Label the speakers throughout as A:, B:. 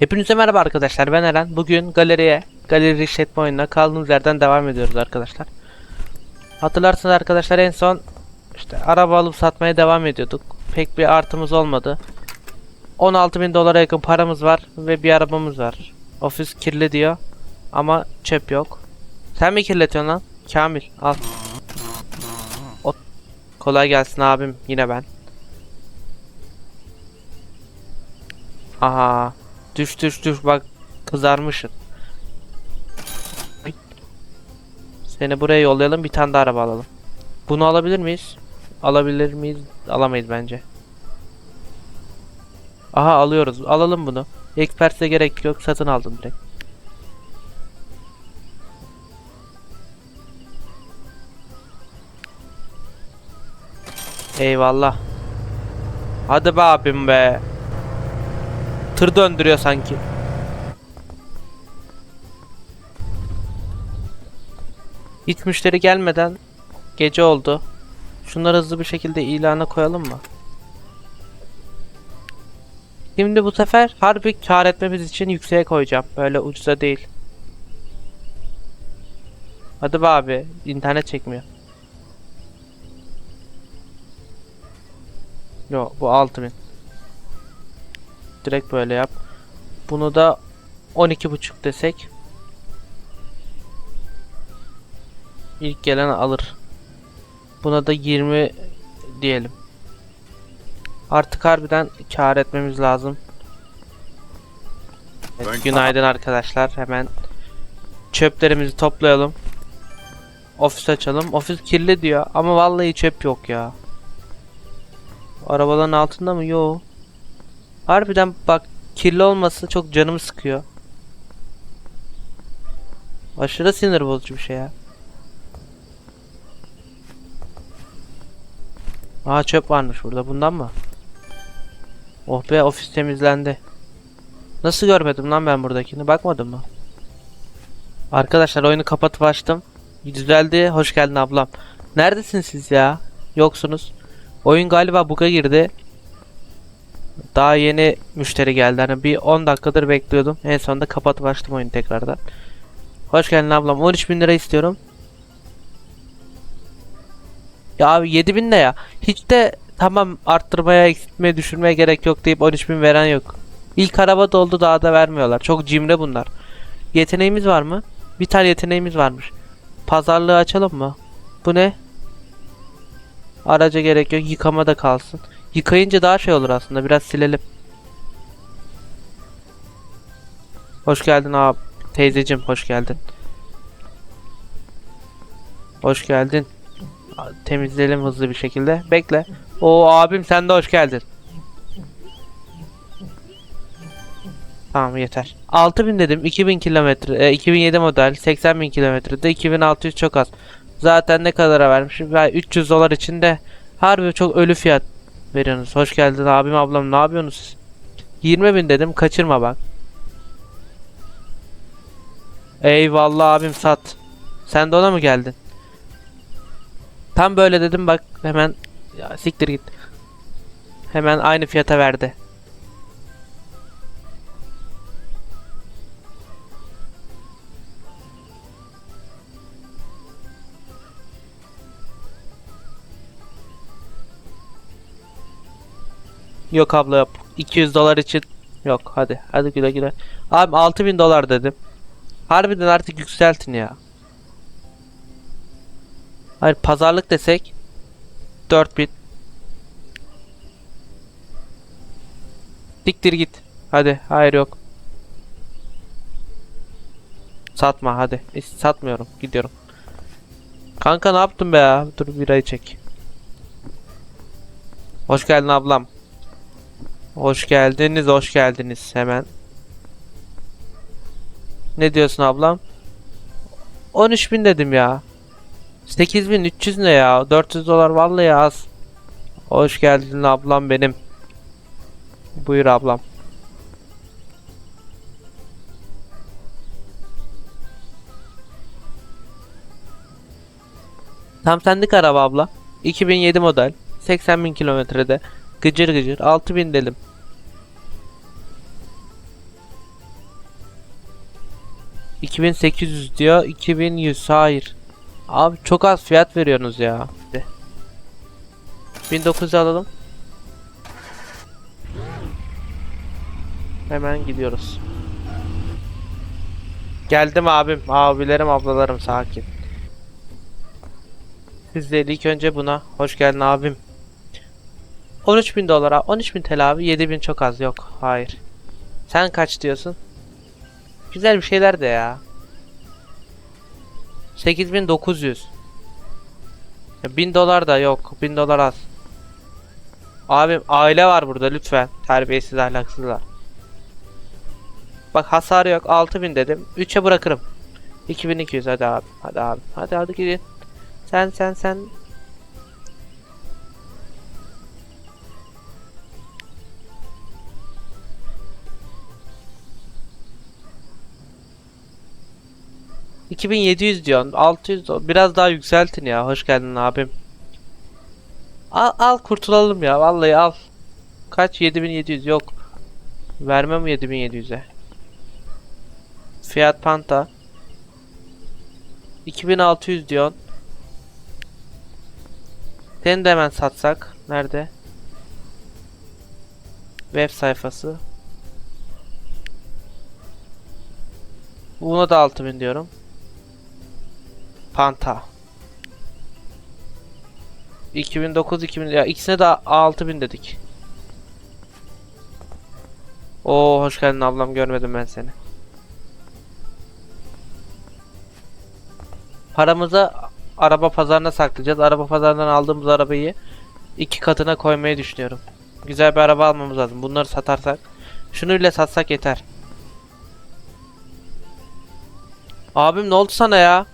A: Hepinize merhaba arkadaşlar ben Eren. Bugün galeriye, galeri işletme oyununa kaldığımız yerden devam ediyoruz arkadaşlar. Hatırlarsınız arkadaşlar en son işte araba alıp satmaya devam ediyorduk. Pek bir artımız olmadı. 16 bin dolara yakın paramız var ve bir arabamız var. Ofis kirli diyor ama çöp yok. Sen mi kirletiyorsun lan? Kamil al. O Kolay gelsin abim yine ben. Aha. Düş düş düş bak kızarmışsın. Seni buraya yollayalım bir tane daha araba alalım. Bunu alabilir miyiz? Alabilir miyiz? Alamayız bence. Aha alıyoruz. Alalım bunu. Expert'e gerek yok. Satın aldım direkt. Eyvallah. Hadi be abim be. Tır döndürüyor sanki. Hiç müşteri gelmeden gece oldu. Şunları hızlı bir şekilde ilana koyalım mı? Şimdi bu sefer harbi kar etmemiz için yükseğe koyacağım. Böyle ucuza değil. Hadi be abi. internet çekmiyor. Yo bu 6000. Direkt böyle yap. Bunu da 12.5 desek. İlk gelen alır. Buna da 20 diyelim. Artık harbiden kar etmemiz lazım. Evet, günaydın arkadaşlar. Hemen çöplerimizi toplayalım. Ofis açalım. Ofis kirli diyor ama vallahi çöp yok ya. Arabaların altında mı? Yok. Harbiden bak kirli olması çok canımı sıkıyor. Aşırı sinir bozucu bir şey ya. Aa çöp varmış burada. Bundan mı? Oh be ofis temizlendi. Nasıl görmedim lan ben buradakini? Bakmadın mı? Arkadaşlar oyunu kapatıp açtım. Düzeldi. Hoş geldin ablam. Neredesiniz siz ya? Yoksunuz. Oyun galiba bug'a girdi. Daha yeni müşteri geldi. Hani bir 10 dakikadır bekliyordum. En sonunda kapatıp açtım oyunu tekrardan. Hoş geldin ablam. 13 bin lira istiyorum. Ya abi 7 bin ne ya? Hiç de tamam arttırmaya, eksiltmeye, düşürmeye gerek yok deyip 13 bin veren yok. İlk araba doldu daha da vermiyorlar. Çok cimre bunlar. Yeteneğimiz var mı? Bir tane yeteneğimiz varmış. Pazarlığı açalım mı? Bu ne? Araca gerek yok. Yıkama da kalsın. Yıkayınca daha şey olur aslında. Biraz silelim. Hoş geldin abi. Teyzecim hoş geldin. Hoş geldin. Temizleyelim hızlı bir şekilde. Bekle. O abim sen de hoş geldin. Tamam yeter. 6000 dedim. 2000 kilometre. E, 2007 model. 80 bin kilometrede. 2600 çok az. Zaten ne kadara vermişim? Ben 300 dolar için de harbi çok ölü fiyat veriyorsunuz. Hoş geldin abim ablam ne yapıyorsunuz siz? 20 bin dedim kaçırma bak. Eyvallah abim sat. Sen de ona mı geldin? Tam böyle dedim bak hemen ya siktir git. Hemen aynı fiyata verdi. Yok abla yok. 200 dolar için yok hadi hadi güle güle. Abi 6000 dolar dedim. Harbiden artık yükseltin ya. Hayır pazarlık desek 4000 Diktir git. Hadi hayır yok. Satma hadi. E, Satmıyorum. Gidiyorum. Kanka ne yaptın be ya? Dur birayı çek. Hoş geldin ablam. Hoş geldiniz, hoş geldiniz hemen. Ne diyorsun ablam? 13.000 dedim ya. 8300 ne ya? 400 dolar vallahi az. Hoş geldin ablam benim. Buyur ablam. Tam sendik araba abla. 2007 model. 80 bin kilometrede. Gıcır gıcır. 6000 dedim. 2800 diyor. 2100 hayır. Abi çok az fiyat veriyorsunuz ya. De. 1900 alalım. Hemen gidiyoruz. Geldim abim. Abilerim ablalarım sakin. Siz de ilk önce buna. Hoş geldin abim. 13.000 dolara. 13.000 TL abi. 7.000 çok az. Yok. Hayır. Sen kaç diyorsun? Güzel bir şeyler de ya. 8900. Ya 1000 dolar da yok. 1000 dolar az. Abim aile var burada lütfen. Terbiyesiz ahlaksızlar. Bak hasarı yok. 6000 dedim. 3'e bırakırım. 2200 hadi abi. Hadi abi. Hadi hadi gidin. Sen sen sen. ...2700 diyorsun. 600 do- biraz daha yükseltin ya. Hoş geldin abim. Al al kurtulalım ya. Vallahi al. Kaç? 7700 yok. Vermem 7700'e. Fiat Panta. 2600 diyorsun. Seni de hemen satsak. Nerede? Web sayfası. Buna da 6000 diyorum. Panta. 2009 2000 ya ikisine de 6000 dedik. Oo hoş geldin ablam görmedim ben seni. Paramızı araba pazarına saklayacağız. Araba pazarından aldığımız arabayı iki katına koymayı düşünüyorum. Güzel bir araba almamız lazım. Bunları satarsak. Şunu bile satsak yeter. Abim ne oldu sana ya?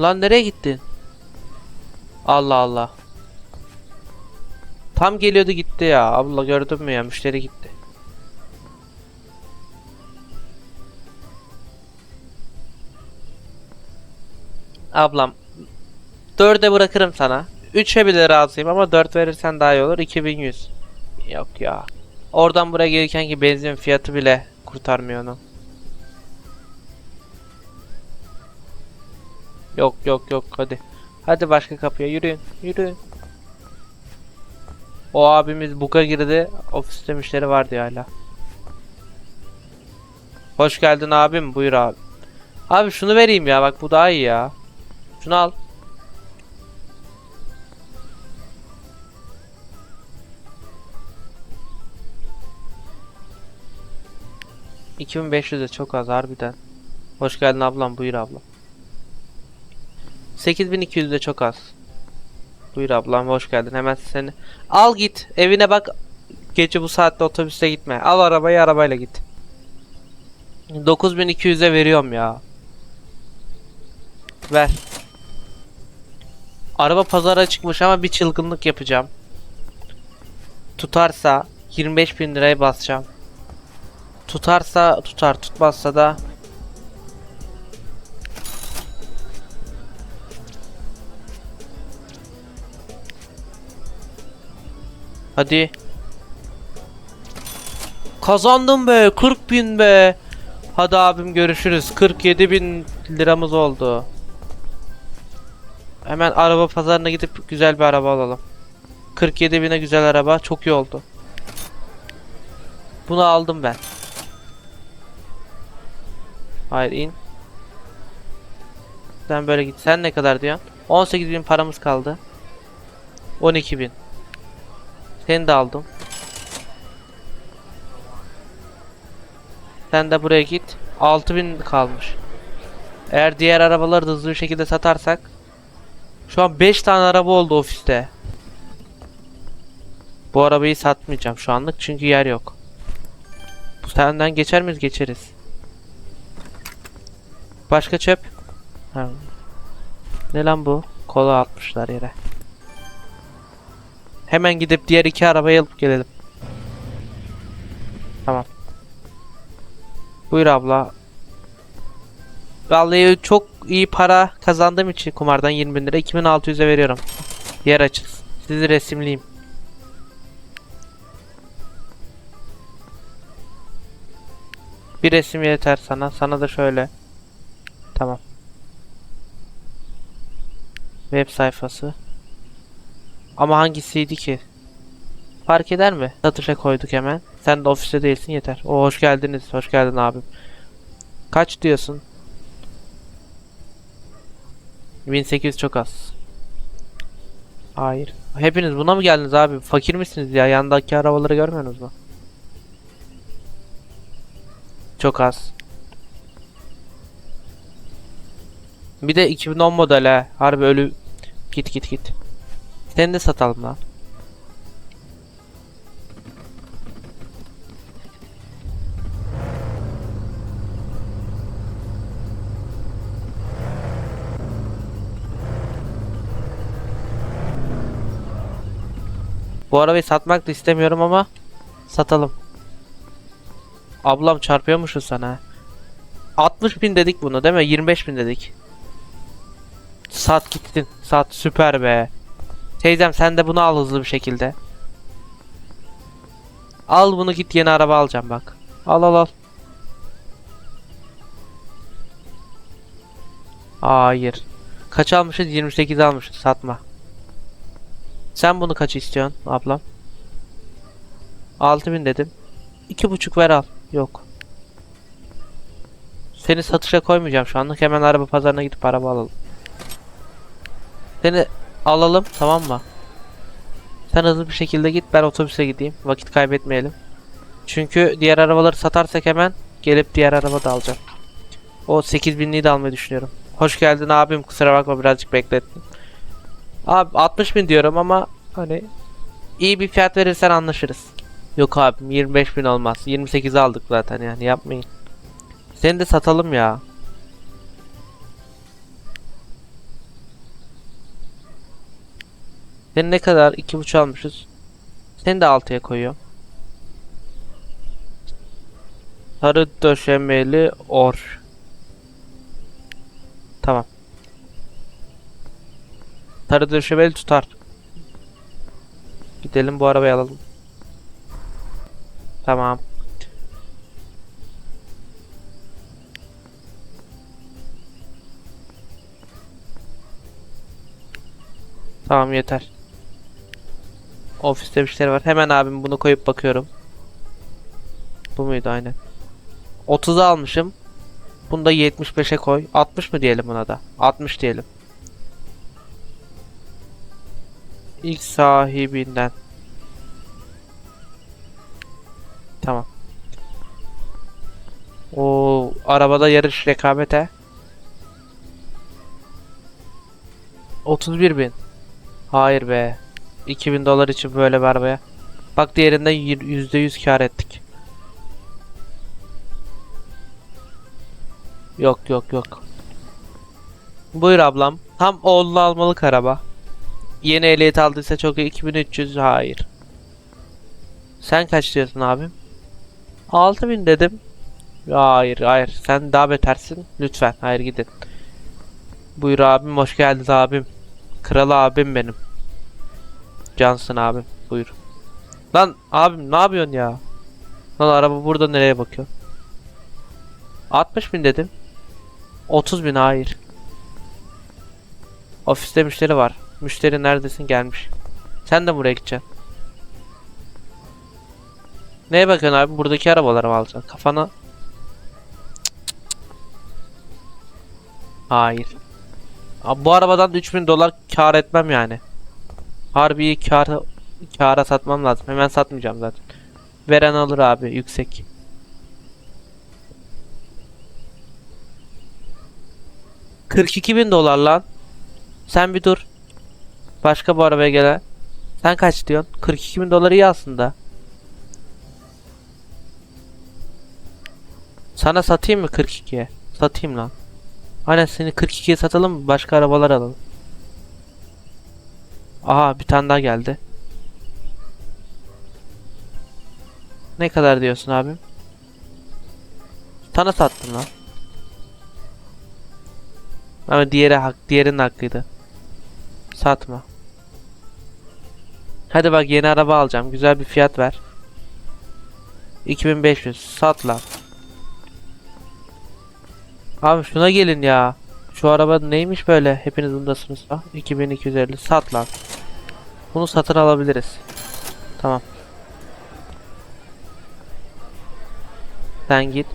A: Lan nereye gittin? Allah Allah. Tam geliyordu gitti ya. Abla gördün mü ya? Müşteri gitti. Ablam 4'e bırakırım sana. 3'e bile razıyım ama 4 verirsen daha iyi olur. 2100. Yok ya. Oradan buraya gelirken ki benzin fiyatı bile kurtarmıyor onu. Yok yok yok hadi. Hadi başka kapıya yürüyün. Yürüyün. O abimiz buka girdi. Ofiste müşteri var diyor hala. Hoş geldin abim. Buyur abi. Abi şunu vereyim ya. Bak bu daha iyi ya. Şunu al. ...2500 de çok az harbiden. Hoş geldin ablam buyur ablam. 8200 de çok az. Buyur ablam hoş geldin hemen seni. Al git evine bak. Gece bu saatte otobüste gitme. Al arabayı arabayla git. 9200'e veriyorum ya. Ver. Araba pazara çıkmış ama bir çılgınlık yapacağım. Tutarsa 25 bin liraya basacağım. Tutarsa tutar tutmazsa da Hadi. Kazandım be 40 bin be. Hadi abim görüşürüz. 47 bin liramız oldu. Hemen araba pazarına gidip güzel bir araba alalım. 47 bine güzel araba çok iyi oldu. Bunu aldım ben. Hayır in. Sen böyle git. Sen ne kadar diyorsun? 18 bin paramız kaldı. 12 bin. Seni de aldım. Sen de buraya git. 6000 kalmış. Eğer diğer arabaları da hızlı bir şekilde satarsak şu an 5 tane araba oldu ofiste. Bu arabayı satmayacağım şu anlık çünkü yer yok. Bu senden geçer miyiz? Geçeriz. Başka çöp? Ha. Ne lan bu? Kola atmışlar yere. Hemen gidip diğer iki arabayı alıp gelelim. Tamam. Buyur abla. Vallahi çok iyi para kazandığım için kumardan 20 bin lira 2600'e veriyorum. Yer açız. Sizi resimleyeyim. Bir resim yeter sana. Sana da şöyle. Tamam. Web sayfası. Ama hangisiydi ki? Fark eder mi? Satışa koyduk hemen. Sen de ofiste değilsin yeter. O hoş geldiniz. Hoş geldin abim. Kaç diyorsun? 1800 çok az. Hayır. Hepiniz buna mı geldiniz abi? Fakir misiniz ya? Yandaki arabaları görmüyorsunuz mu? Çok az. Bir de 2010 model ha. Harbi ölü. Git git git. Seni de satalım lan. Bu arabayı satmak da istemiyorum ama satalım. Ablam çarpıyormuşsun sana. 60 bin dedik bunu değil mi? 25 bin dedik. Sat gittin. Sat süper be. Teyzem sen de bunu al hızlı bir şekilde. Al bunu git yeni araba alacağım bak. Al al al. Hayır. Kaç almışız? 28 almışız. Satma. Sen bunu kaç istiyorsun ablam? 6000 dedim. 2,5 ver al. Yok. Seni satışa koymayacağım şu anlık. Hemen araba pazarına gidip araba alalım. Seni alalım tamam mı? Sen hızlı bir şekilde git ben otobüse gideyim. Vakit kaybetmeyelim. Çünkü diğer arabaları satarsak hemen gelip diğer araba da alacağım. O 8000'liği de almayı düşünüyorum. Hoş geldin abim kusura bakma birazcık beklettim. Abi 60 bin diyorum ama hani iyi bir fiyat verirsen anlaşırız. Yok abim 25 bin olmaz. 28 aldık zaten yani yapmayın. Seni de satalım ya. Seni ne kadar? 2.5 almışız. Seni de 6'ya koyuyorum. Sarı döşemeli or. Tamam. Sarı döşemeli tutar. Gidelim bu arabayı alalım. Tamam. Tamam yeter. Ofiste bir şeyler var. Hemen abim bunu koyup bakıyorum. Bu muydu aynen. 30'a almışım. Bunu da 75'e koy. 60 mı diyelim buna da? 60 diyelim. İlk sahibinden. Tamam. O arabada yarış rekabete. 31 bin. Hayır be. 2000 dolar için böyle bir arabaya. Bak diğerinde y- %100 kar ettik. Yok yok yok. Buyur ablam. Tam oğlunu almalık araba. Yeni ehliyet aldıysa çok iyi. 2300 hayır. Sen kaç diyorsun abim? 6000 dedim. Hayır hayır sen daha betersin. Lütfen hayır gidin. Buyur abim hoş geldiniz abim. Kral abim benim. Cansın abim buyur. Lan abim ne yapıyorsun ya? Lan araba burada nereye bakıyor? 60 bin dedim. 30 bin hayır. Ofiste müşteri var. Müşteri neredesin gelmiş. Sen de buraya gideceksin. Neye bakıyorsun abi? Buradaki arabaları mı alacaksın? Kafana... Hayır. Abi bu arabadan 3000 dolar kar etmem yani. Harbi kar kara satmam lazım. Hemen satmayacağım zaten. Veren alır abi yüksek. ...42 bin dolar lan. Sen bir dur. Başka bu arabaya gele. Sen kaç diyorsun? 42 bin dolar iyi aslında. Sana satayım mı 42'ye? Satayım lan. Aynen seni 42'ye satalım? Başka arabalar alalım. Aha bir tane daha geldi. Ne kadar diyorsun abim? Sana sattım lan. Ama diğeri hak, diğerinin hakkıydı. Satma. Hadi bak yeni araba alacağım. Güzel bir fiyat ver. 2500. Sat lan. Abi şuna gelin ya. Şu araba neymiş böyle? Hepiniz bundasınız. Ah 2250 sat lan. Bunu satın alabiliriz. Tamam. Sen git.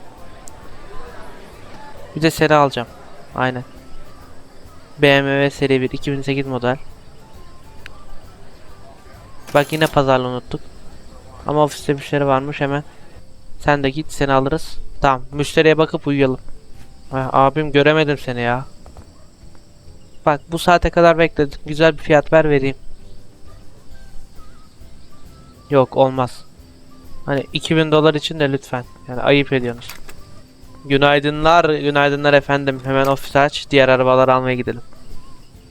A: Bir de seri alacağım. Aynen. BMW seri 1 2008 model. Bak yine pazarla unuttuk. Ama ofiste müşteri varmış hemen. Sen de git seni alırız. Tamam müşteriye bakıp uyuyalım. Ha, abim göremedim seni ya. Bak bu saate kadar bekledik. Güzel bir fiyat ver vereyim. Yok olmaz. Hani 2000 dolar için de lütfen. Yani ayıp ediyorsunuz. Günaydınlar, günaydınlar efendim. Hemen ofisi aç. Diğer arabaları almaya gidelim.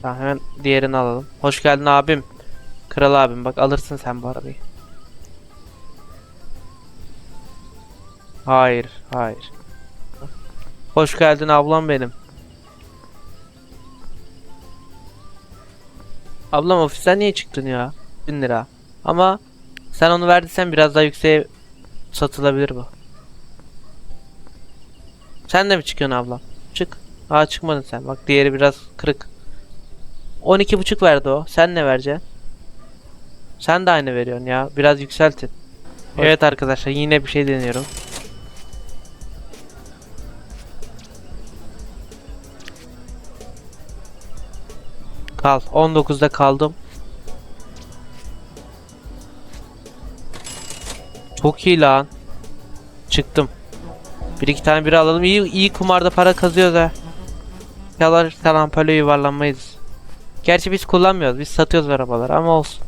A: Tamam hemen diğerini alalım. Hoş geldin abim. Kral abim bak alırsın sen bu arabayı. Hayır, hayır. Hoş geldin ablam benim. Ablam ofisten niye çıktın ya? 1000 lira. Ama sen onu verdiysen biraz daha yükseğe satılabilir bu. Sen de mi çıkıyorsun ablam? Çık. Aa çıkmadın sen. Bak diğeri biraz kırık. 12.5 verdi o. Sen ne vereceksin? Sen de aynı veriyorsun ya. Biraz yükseltin. Evet arkadaşlar yine bir şey deniyorum. Kal. 19'da kaldım. Çok iyi lan. Çıktım. Bir iki tane biri alalım. İyi, iyi kumarda para kazıyoruz ha. Yalan falan böyle yuvarlanmayız. Gerçi biz kullanmıyoruz. Biz satıyoruz arabaları ama olsun.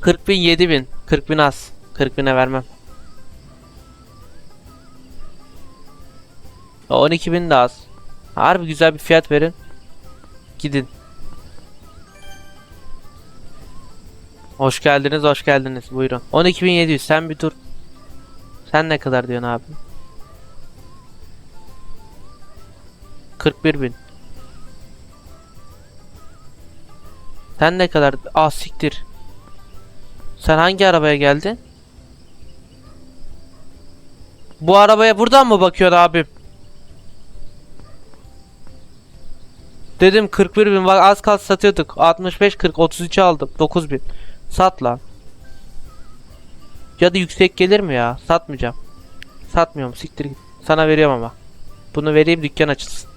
A: 40 bin 7 bin. 40 bin az. 40 bine vermem. 12 bin de az. Harbi güzel bir fiyat verin. Gidin. Hoş geldiniz, hoş geldiniz. Buyurun. 12.700 sen bir dur. Sen ne kadar diyorsun abi? 41.000. Sen ne kadar? Ah siktir. Sen hangi arabaya geldin? Bu arabaya buradan mı bakıyorsun abim? Dedim 41 bin bak az kalsın satıyorduk. 65 40 33 aldım. 9 bin. Sat lan. Ya da yüksek gelir mi ya? Satmayacağım. Satmıyorum siktir git. Sana veriyorum ama. Bunu vereyim dükkan açılsın.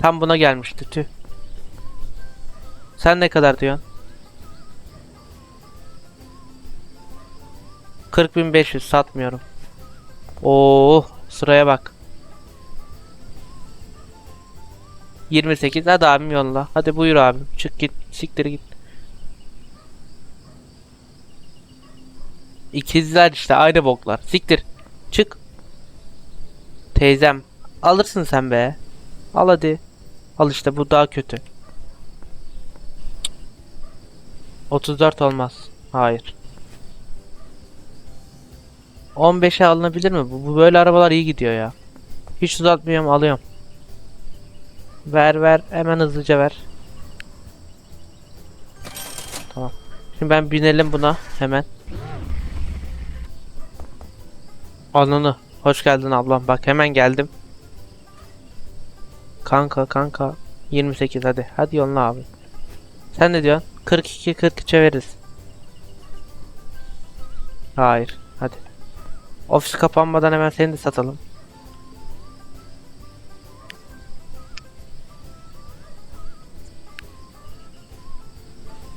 A: Tam buna gelmişti tüh. Sen ne kadar diyorsun? 40.500 satmıyorum. Oo sıraya bak. 28 hadi abim yolla. Hadi buyur abim. Çık git. Siktir git. İkizler işte aynı boklar. Siktir. Çık. Teyzem. Alırsın sen be. Al hadi. Al işte bu daha kötü. 34 olmaz. Hayır. 15'e alınabilir mi? Bu, böyle arabalar iyi gidiyor ya. Hiç uzatmıyorum alıyorum. Ver ver hemen hızlıca ver. Tamam. Şimdi ben binelim buna hemen. Ananı. Hoş geldin ablam. Bak hemen geldim. Kanka kanka. 28 hadi. Hadi yolla abi. Sen ne diyorsun? 42 43'e veririz. Hayır. Hadi. Ofis kapanmadan hemen seni de satalım.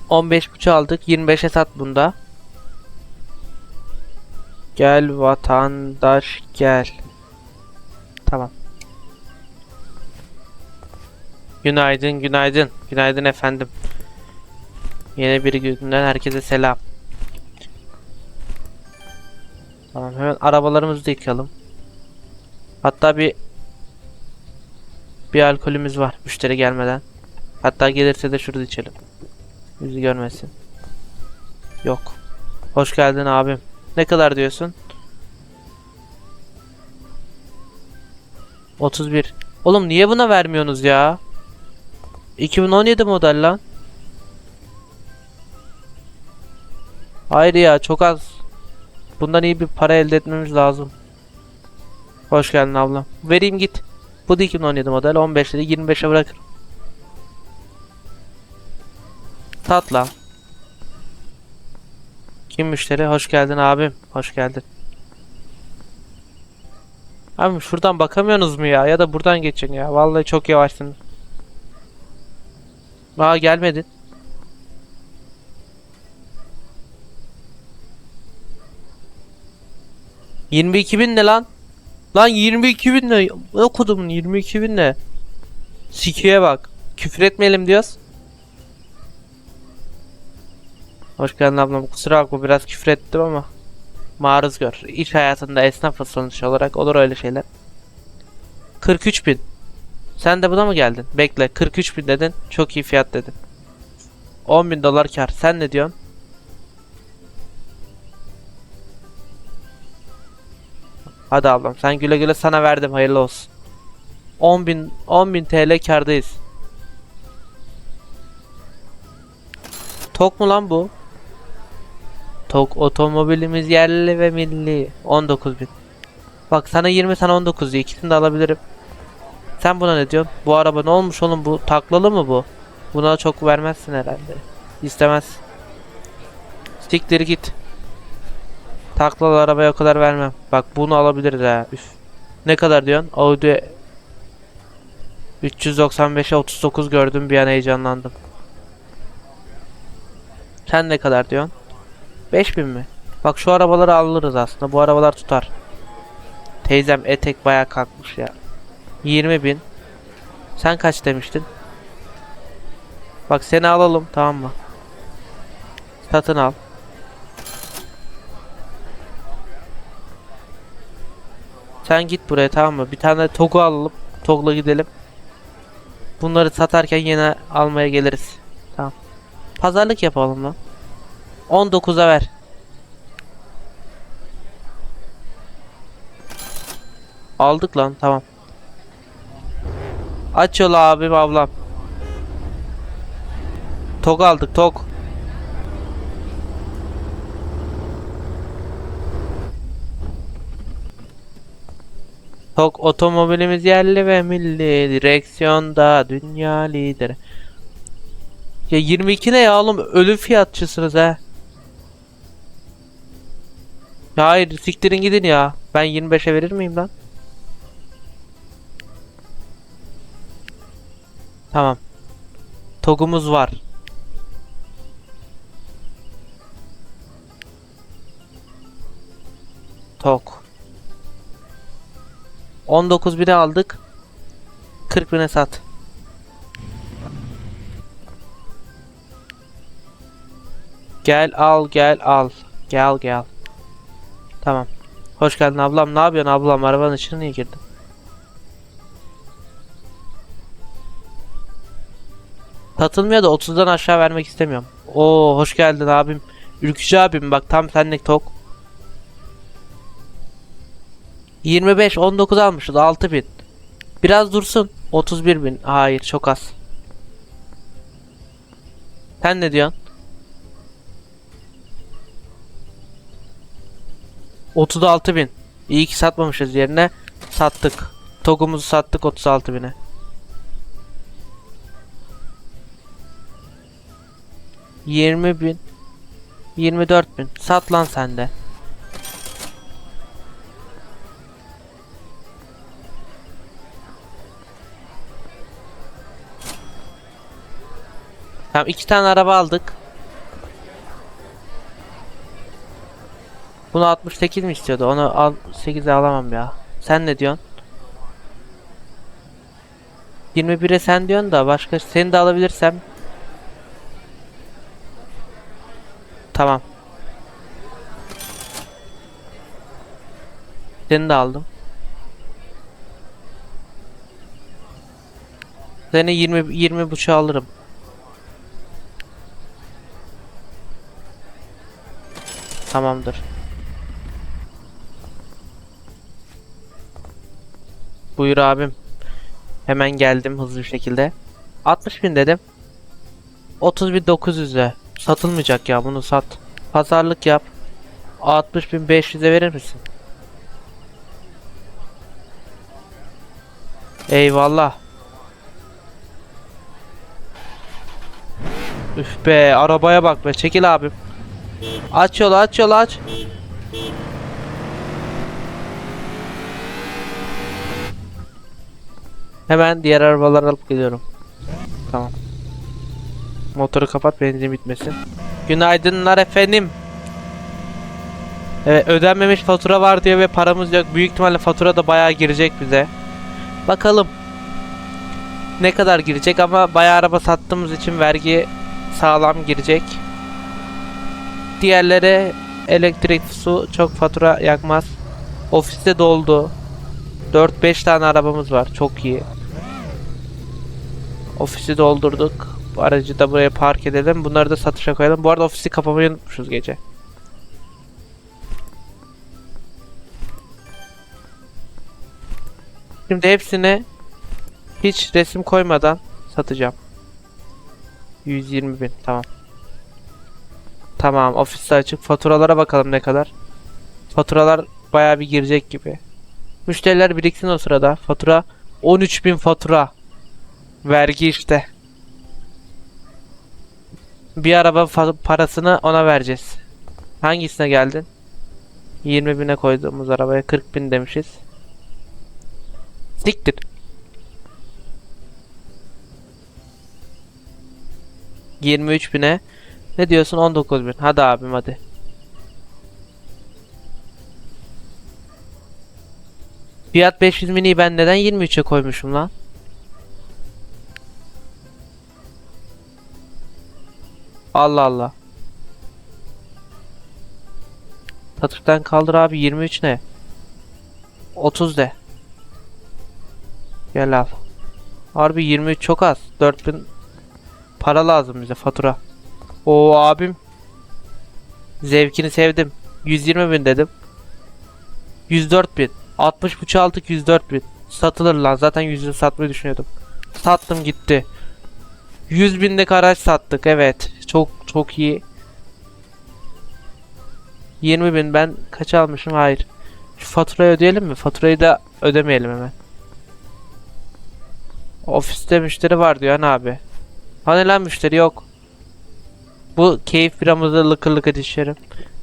A: On beş buçuk aldık. 25'e sat bunda. Gel vatandaş gel. Tamam. Günaydın, günaydın. Günaydın efendim. Yeni bir günden herkese selam. Tamam hemen arabalarımızı da yıkayalım. Hatta bir bir alkolümüz var müşteri gelmeden. Hatta gelirse de şurada içelim. Yüzü görmesin. Yok. Hoş geldin abim. Ne kadar diyorsun? 31. Oğlum niye buna vermiyorsunuz ya? 2017 model lan. Hayır ya çok az. Bundan iyi bir para elde etmemiz lazım. Hoş geldin ablam. Vereyim git. Bu da 2017 model 15 dedi 25'e bırakırım. Sat lan. Kim müşteri? Hoş geldin abim. Hoş geldin. Abi şuradan bakamıyorsunuz mu ya? Ya da buradan geçin ya. Vallahi çok yavaşsın. Aa gelmedin. Yirmi iki bin ne lan? Lan 22 bin ne? Kodumun 22 bin ne? Sikiye bak. Küfür etmeyelim diyoruz. Hoş geldin ablam. Kusura bakma biraz küfür ettim ama. Maruz gör. İş hayatında esnaf sonuç olarak olur öyle şeyler. 43 bin. Sen de buna mı geldin? Bekle 43 bin dedin. Çok iyi fiyat dedin. 10 bin dolar kar. Sen ne diyorsun? Hadi ablam sen güle güle sana verdim hayırlı olsun. 10 bin, 10 bin TL kardayız. Tok mu lan bu? Tok otomobilimiz yerli ve milli. 19 bin. Bak sana 20 sana 19 diye ikisini de alabilirim. Sen buna ne diyorsun? Bu araba ne olmuş oğlum bu? Taklalı mı bu? Buna çok vermezsin herhalde. İstemez. Siktir git. Taklalı arabaya o kadar vermem. Bak bunu alabiliriz ha. Üf. Ne kadar diyorsun? Audi 395'e 39 gördüm bir an heyecanlandım. Sen ne kadar diyorsun? 5000 mi? Bak şu arabaları alırız aslında. Bu arabalar tutar. Teyzem etek bayağı kalkmış ya. 20 bin. Sen kaç demiştin? Bak seni alalım tamam mı? Satın al. Sen git buraya tamam mı? Bir tane Togu alalım. Tog'la gidelim. Bunları satarken yine almaya geliriz. Tamam. Pazarlık yapalım lan. 19'a ver. Aldık lan tamam. Aç yolu abim ablam. Tok aldık tok. Tok otomobilimiz yerli ve milli direksiyonda dünya lideri. Ya 22 ne ya oğlum ölü fiyatçısınız ha. Hayır siktirin gidin ya. Ben 25'e verir miyim lan? Tamam. Togumuz var. Tok. 19 bine aldık. 40 bine sat. Gel al gel al. Gel gel. Tamam. Hoş geldin ablam. Ne yapıyorsun ablam? Arabanın içine niye girdin? Satılmıyor da 30'dan aşağı vermek istemiyorum. Oo hoş geldin abim. Ülkücü abim bak tam senlik tok. 25 19 almışız 6000. Biraz dursun. 31 bin. Hayır çok az. Sen ne diyorsun? 36 bin. İyi ki satmamışız yerine. Sattık. Togumuzu sattık 36 bine. Yirmi bin. 24 bin. Sat lan sen de. Tamam iki tane araba aldık. Bunu 68 mi istiyordu? Onu al 8'e alamam ya. Sen ne diyorsun? 21'e sen diyorsun da başka seni de alabilirsem. Tamam. Seni de aldım. Seni 20 20 buçuğa alırım. Tamamdır. Buyur abim. Hemen geldim hızlı bir şekilde. 60 bin dedim. 30 bin 900'e. Satılmayacak ya bunu sat. Pazarlık yap. 60.500'e verir misin? Eyvallah. Üf be arabaya bak be çekil abim. Aç yolu aç yolu aç. Hemen diğer arabaları alıp geliyorum. Tamam. Motoru kapat benzin bitmesin. Günaydınlar efendim. Evet ödenmemiş fatura var diyor ve paramız yok. Büyük ihtimalle fatura da bayağı girecek bize. Bakalım. Ne kadar girecek ama bayağı araba sattığımız için vergi sağlam girecek. Diğerleri elektrik, su çok fatura yakmaz. Ofiste doldu. 4-5 tane arabamız var. Çok iyi. Ofisi doldurduk. Bu aracı da buraya park edelim. Bunları da satışa koyalım. Bu arada ofisi kapamayı unutmuşuz gece. Şimdi hepsini hiç resim koymadan satacağım. 120 bin tamam. Tamam ofiste açık. Faturalara bakalım ne kadar. Faturalar bayağı bir girecek gibi. Müşteriler biriksin o sırada. Fatura 13 bin fatura. Vergi işte. Bir araba parasını ona vereceğiz. Hangisine geldin? 20 bine koyduğumuz arabaya 40 bin demişiz. Siktir. Yirmi üç bine. Ne diyorsun? 19 bin. Hadi abim hadi. Fiyat 500 miniyi ben neden 23'e koymuşum lan? Allah Allah. Satıştan kaldır abi 23 ne? 30 de. Gel al. Harbi 23 çok az. 4000 para lazım bize fatura. O abim. Zevkini sevdim. 120 bin dedim. 104 bin. 60 buçuk aldık 104 bin. Satılır lan zaten 100'ünü satmayı düşünüyordum. Sattım gitti. 100 binlik araç sattık evet. Çok iyi. 20 bin ben kaç almışım hayır. Şu faturayı ödeyelim mi? Faturayı da ödemeyelim hemen. Ofiste müşteri var diyor hani abi. Hani lan müşteri yok. Bu keyif biramızı lıkır lıkır içerim.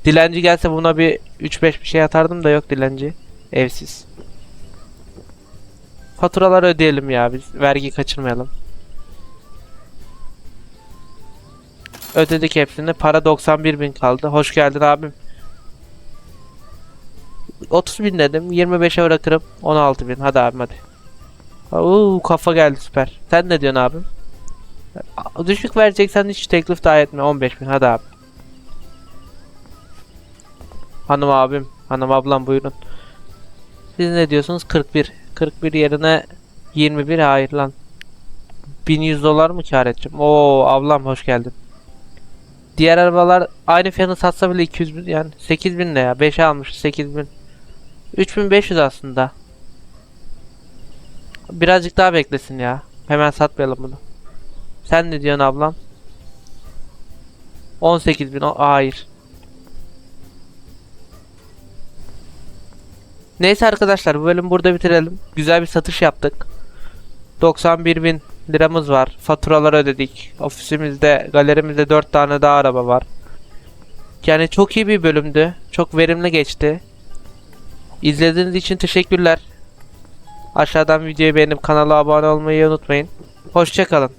A: Dilenci gelse buna bir 3-5 bir şey atardım da yok dilenci. Evsiz. Faturaları ödeyelim ya biz. Vergi kaçırmayalım. Ödedik hepsini. Para 91 bin kaldı. Hoş geldin abim. 30 bin dedim. 25'e bırakırım. 16 bin. Hadi abim hadi. Oo, kafa geldi süper. Sen ne diyorsun abim? Düşük vereceksen hiç teklif daha etme. 15 bin hadi abi. Hanım abim, hanım ablam buyurun. Siz ne diyorsunuz? 41. 41 yerine 21 hayır lan. 1100 dolar mı kar edeceğim? Oo ablam hoş geldin. Diğer arabalar aynı fiyatı satsa bile 200 bin yani 8000 ne ya? 5'e almış 8000. 3500 aslında. Birazcık daha beklesin ya. Hemen satmayalım bunu. Sen ne diyorsun ablam? 18 bin. O- Hayır. Neyse arkadaşlar bu bölümü burada bitirelim. Güzel bir satış yaptık. 91 bin liramız var. Faturaları ödedik. Ofisimizde, galerimizde 4 tane daha araba var. Yani çok iyi bir bölümdü. Çok verimli geçti. İzlediğiniz için teşekkürler. Aşağıdan videoyu beğenip kanala abone olmayı unutmayın. Hoşçakalın.